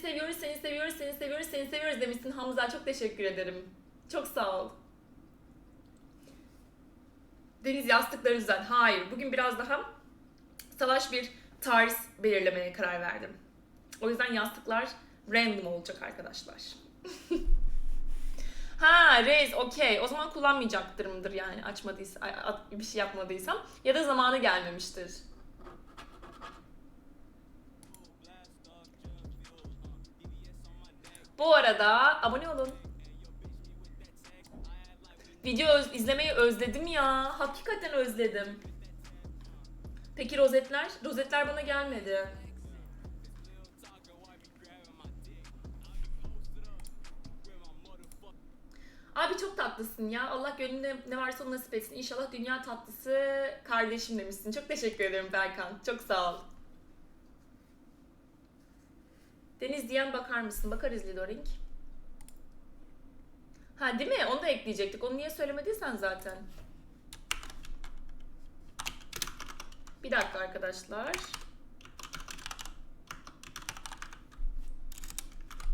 seviyoruz, seni seviyoruz, seni seviyoruz, seni seviyoruz demişsin Hamza. Çok teşekkür ederim. Çok sağ ol. Deniz yastıkları düzen. Hayır. Bugün biraz daha salaş bir tarz belirlemeye karar verdim. O yüzden yastıklar random olacak arkadaşlar. ha Reis okey. O zaman kullanmayacaktırımdır yani açmadıysa, bir şey yapmadıysam. Ya da zamanı gelmemiştir. Bu arada abone olun. Video öz- izlemeyi özledim ya. Hakikaten özledim. Peki rozetler? Rozetler bana gelmedi. Abi çok tatlısın ya. Allah gönlünde ne varsa onu nasip etsin. İnşallah dünya tatlısı kardeşim demişsin. Çok teşekkür ederim Berkan. Çok sağ ol. Deniz diyen bakar mısın? Bakarız Lidoring. Ha değil mi? Onu da ekleyecektik. Onu niye söylemediysen zaten. Bir dakika arkadaşlar.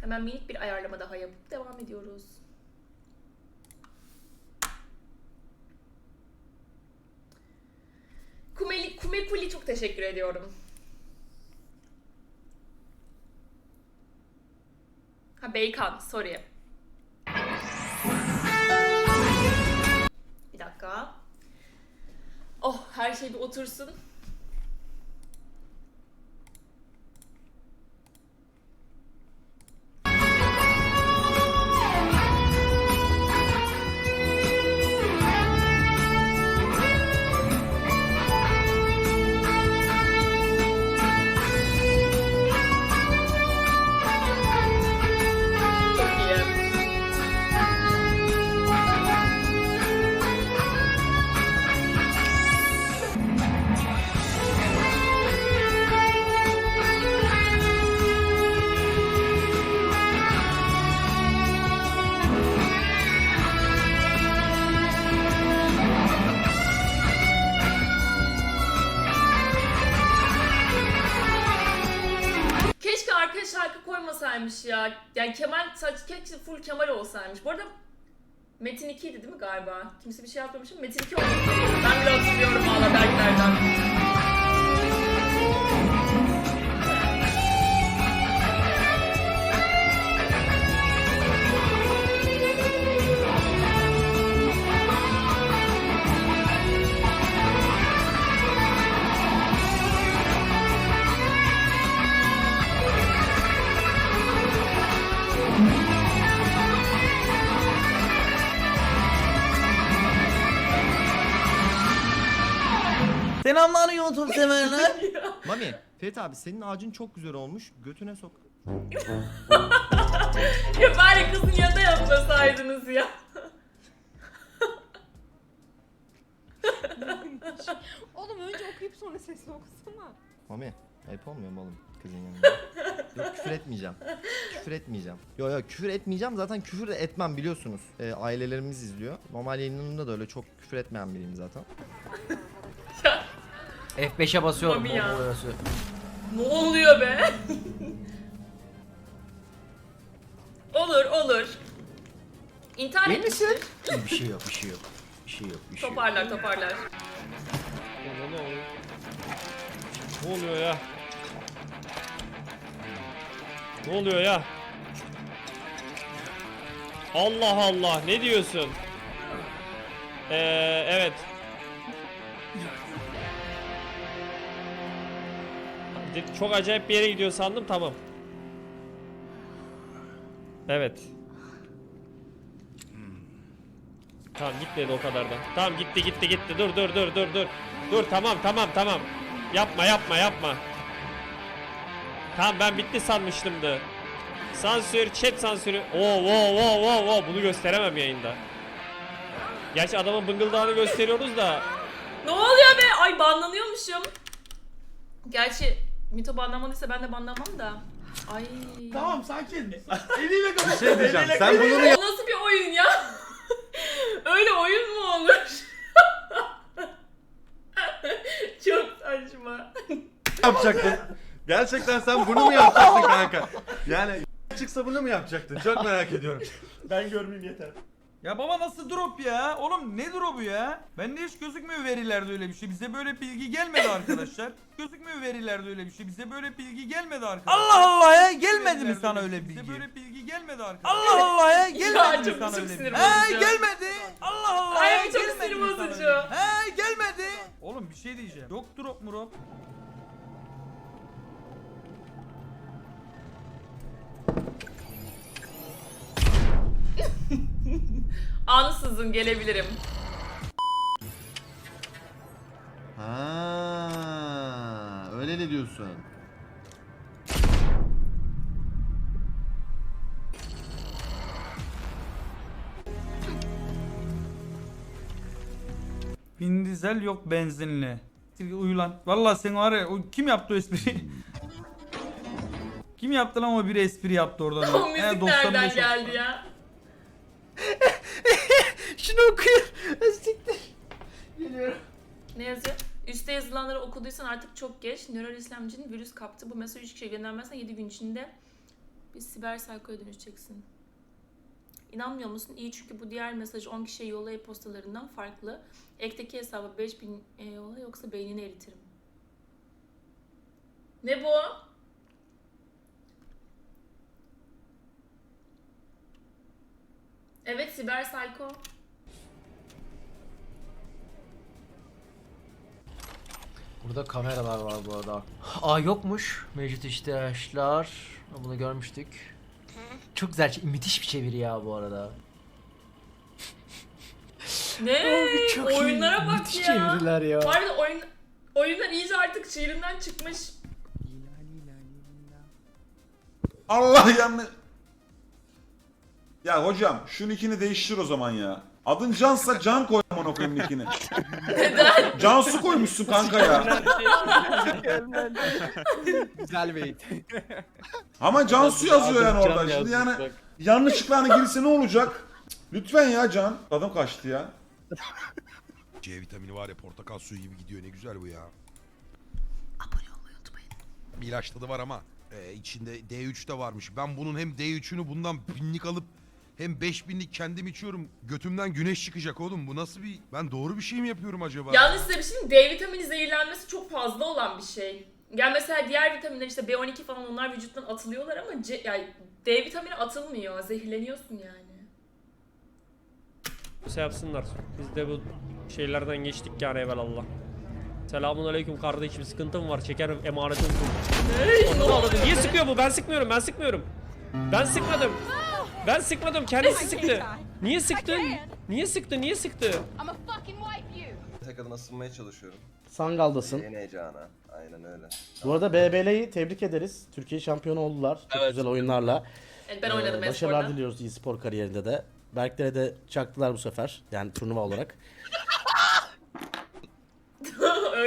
Hemen minik bir ayarlama daha yapıp devam ediyoruz. Kumeli, Kumekuli çok teşekkür ediyorum. Ha Beykan, sorry. Bir dakika. Oh, her şey bir otursun. Şarkı koymasaymış ya. Yani Kemal saç keşke full Kemal olsaymış. Bu arada Metin 2'ydi değil mi galiba? Kimse bir şey yapmamış ama Metin 2 olmuş. Ben bile hatırlıyorum valla Berkler'den. Selamlar YouTube severler. Mami, Ferit abi senin ağacın çok güzel olmuş. Götüne sok. ya bari kızın yanında yapmasaydınız ya. Oğlum önce okuyup sonra sesli okusana. Mami, ayıp olmuyor mu oğlum kızın yanında? Yok küfür etmeyeceğim. Küfür etmeyeceğim. Yok yok küfür etmeyeceğim. Zaten küfür de etmem biliyorsunuz. Ee, ailelerimiz izliyor. Normal yayınlarımda da öyle çok küfür etmeyen biriyim zaten. F5'e basıyorum. Mami ya. Ne oluyor be? olur olur. İntihar İyi misin? etmiştir. İyi, bir şey yok, bir şey yok. Bir şey yok, bir şey yok. Toparlar toparlar. Ne oluyor? Ne oluyor ya? Ne oluyor ya? Allah Allah ne diyorsun? Ee, evet. De- Çok acayip bir yere gidiyor sandım tamam. Evet. Tamam gitmedi o kadar da. Tamam gitti gitti gitti. Dur dur dur dur dur. Dur tamam tamam tamam. Yapma yapma yapma. Tamam ben bitti sanmıştımdı. Sansür, chat sansürü. Oo wow wow wow wow bunu gösteremem yayında. Gerçi adamın bıngıldağını gösteriyoruz da. Ne oluyor be? Ay banlanıyormuşum. Gerçi Mito banlanmadıysa ben de banlanmam da. Ay. Tamam sakin. Eliyle konuş. şey diyeceğim. Sen bunu O nasıl bir oyun ya? Öyle oyun mu olur? Çok saçma. yapacaktın. Gerçekten sen bunu mu yapacaktın kanka? Yani çıksa bunu mu yapacaktın? Çok merak ediyorum. Ben görmeyeyim yeter. Ya baba nasıl drop ya? Oğlum ne drop'u ya? Bende hiç gözükmüyor verilerde öyle bir şey. Bize böyle bilgi gelmedi arkadaşlar. gözükmüyor verilerde öyle bir şey. Bize böyle bilgi gelmedi arkadaşlar. Allah Allah ya gelmedi mi sana öyle bilgi? Bize böyle bilgi gelmedi arkadaşlar. Allah Allah ya gelmedi mi çok- sana çok öyle sinir bilgi? He bozucu. gelmedi. Allah Allah Ay, ya çok gelmedi sinir mi sana bozucu. öyle bilgi? He gelmedi. Oğlum bir şey diyeceğim. Yok drop mu drop? Ansızın gelebilirim. Ha, öyle ne diyorsun? Vin Diesel yok benzinli. Uyu lan. Vallahi sen var ya o kim yaptı o espriyi? kim yaptı lan o bir espri yaptı oradan? O He, müzik 95 nereden olsun. geldi ya? Şunu okuyun. Siktir. Ne yazıyor? Üste yazılanları okuduysan artık çok geç. Nöral İslamcının virüs kaptı. Bu mesajı hiçbir şey göndermezsen 7 gün içinde bir siber saykoya dönüşeceksin. İnanmıyor musun? İyi çünkü bu diğer mesajı 10 kişiye yolla e-postalarından farklı. Ekteki hesaba 5000 e yolla yoksa beynini eritirim. Ne bu? Evet siber sayko. Burada kameralar var bu arada. Aa yokmuş. Mevcut ihtiyaçlar. Bunu görmüştük. Çok güzel. Müthiş bir çeviri ya bu arada. Ne? Çok iyi. Oyunlara bak Müthiş ya. çeviriler ya. Bu arada oyun, oyunlar iyice artık çığırından çıkmış. Allah yanlış. Ya hocam şu nickini değiştir o zaman ya. Adın Cansa Can koy amına koyayım nickini. Neden? Cansu koymuşsun kanka ya. Güzel beyit. Ama Cansu yazıyor yani orada. Şimdi yani yanlışlıkla hani girse ne olacak? Lütfen ya Can. Tadım kaçtı ya. C vitamini var ya portakal suyu gibi gidiyor ne güzel bu ya. Abone olmayı unutmayın. Bir ilaç tadı var ama e, içinde D3 de varmış. Ben bunun hem D3'ünü bundan binlik alıp hem 5000'lik kendim içiyorum. Götümden güneş çıkacak oğlum. Bu nasıl bir... Ben doğru bir şey mi yapıyorum acaba? Yalnız size bir şey diyeyim, D vitamini zehirlenmesi çok fazla olan bir şey. Yani mesela diğer vitaminler işte B12 falan onlar vücuttan atılıyorlar ama C, yani D vitamini atılmıyor. Zehirleniyorsun yani. Şey yapsınlar. Biz de bu şeylerden geçtik yani evvelallah. Selamun aleyküm kardeşim sıkıntım var çekerim emanetim bu. Onu aldım. Niye sıkıyor bu? Ben sıkmıyorum ben sıkmıyorum. Ben sıkmadım. Ben sıkmadım kendisi sıktı. Niye sıktın? Niye sıktı? Niye sıktı? Tek adına ısınmaya çalışıyorum. Sangaldasın. Yeni heyecana. Aynen öyle. Bu arada BBL'yi tebrik ederiz. Türkiye şampiyonu oldular. Çok güzel oyunlarla. Evet, ben oynadım Ee, Başarılar e-sporda. diliyoruz e-spor kariyerinde de. Berklere de çaktılar bu sefer. Yani turnuva olarak.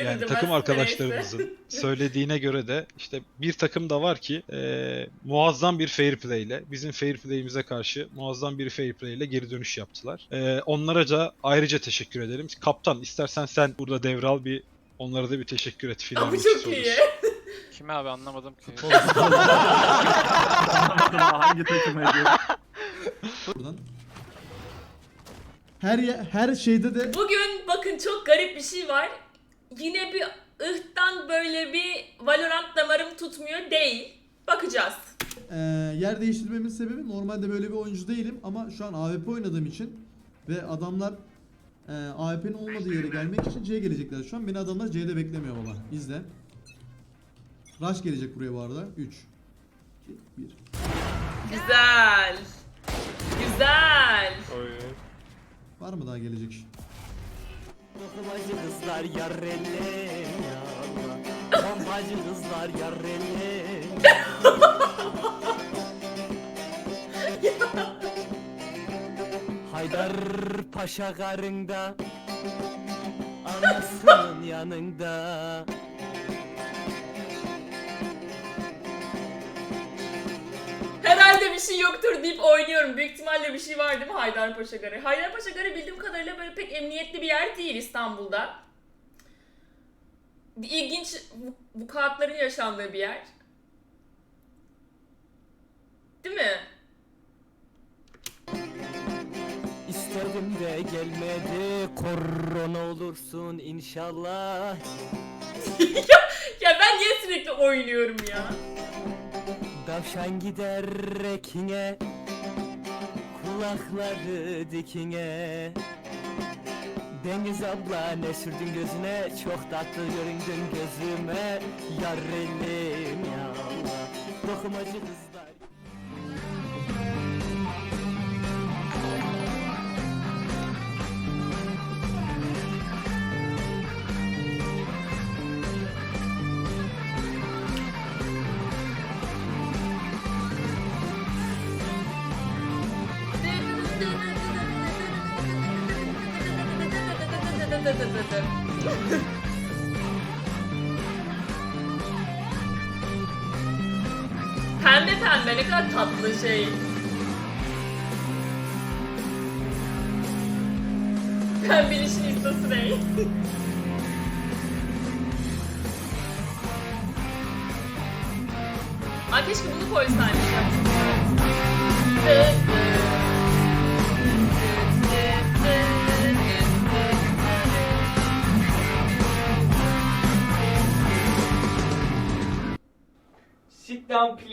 Öyle Yani takım arkadaşlarımızın söylediğine göre de işte bir takım da var ki eee, muazzam bir fair play ile bizim fair play'imize karşı muazzam bir fair play ile geri dönüş yaptılar. Eee, onlara da ayrıca teşekkür ederim. Kaptan istersen sen burada devral bir onlara da bir teşekkür et filan. Ama çok iyi. Kime abi anlamadım ki. Hangi takım ediyor? Her her şeyde de Bugün bakın çok garip bir şey var. Yine bir ıhtan böyle bir Valorant damarım tutmuyor değil. Bakacağız. e, yer değiştirmemin sebebi normalde böyle bir oyuncu değilim ama şu an AWP oynadığım için ve adamlar e, AWP'nin olmadığı yere gelmek için C'ye gelecekler şu an. Beni adamlar C'de beklemiyor baba. İzle. Rush gelecek buraya bu arada. 3 2 1 Güzel. Güzel. Var mı daha gelecek? Kızlar yarrele Bombacı kızlar yarrele Haydar Paşa karında Anasının yanında şey yoktur deyip oynuyorum. Büyük ihtimalle bir şey var değil mi Haydarpaşa Garı? Haydarpaşa Garı bildiğim kadarıyla böyle pek emniyetli bir yer değil İstanbul'da. Bir ilginç vukuatların yaşandığı bir yer. Değil mi? İstedim de gelmedi korona olursun inşallah. ya, ya ben niye sürekli oynuyorum ya? Tavşan gider rekine Kulakları dikine. Deniz abla ne sürdün gözüne? Çok tatlı göründün gözüme. Yar elim ya Allah. Dokumacı kızlar Pembe pembe ne kadar tatlı şey. Pembelişin istası ne? Ay keşke bunu koysaymış ya. Down please.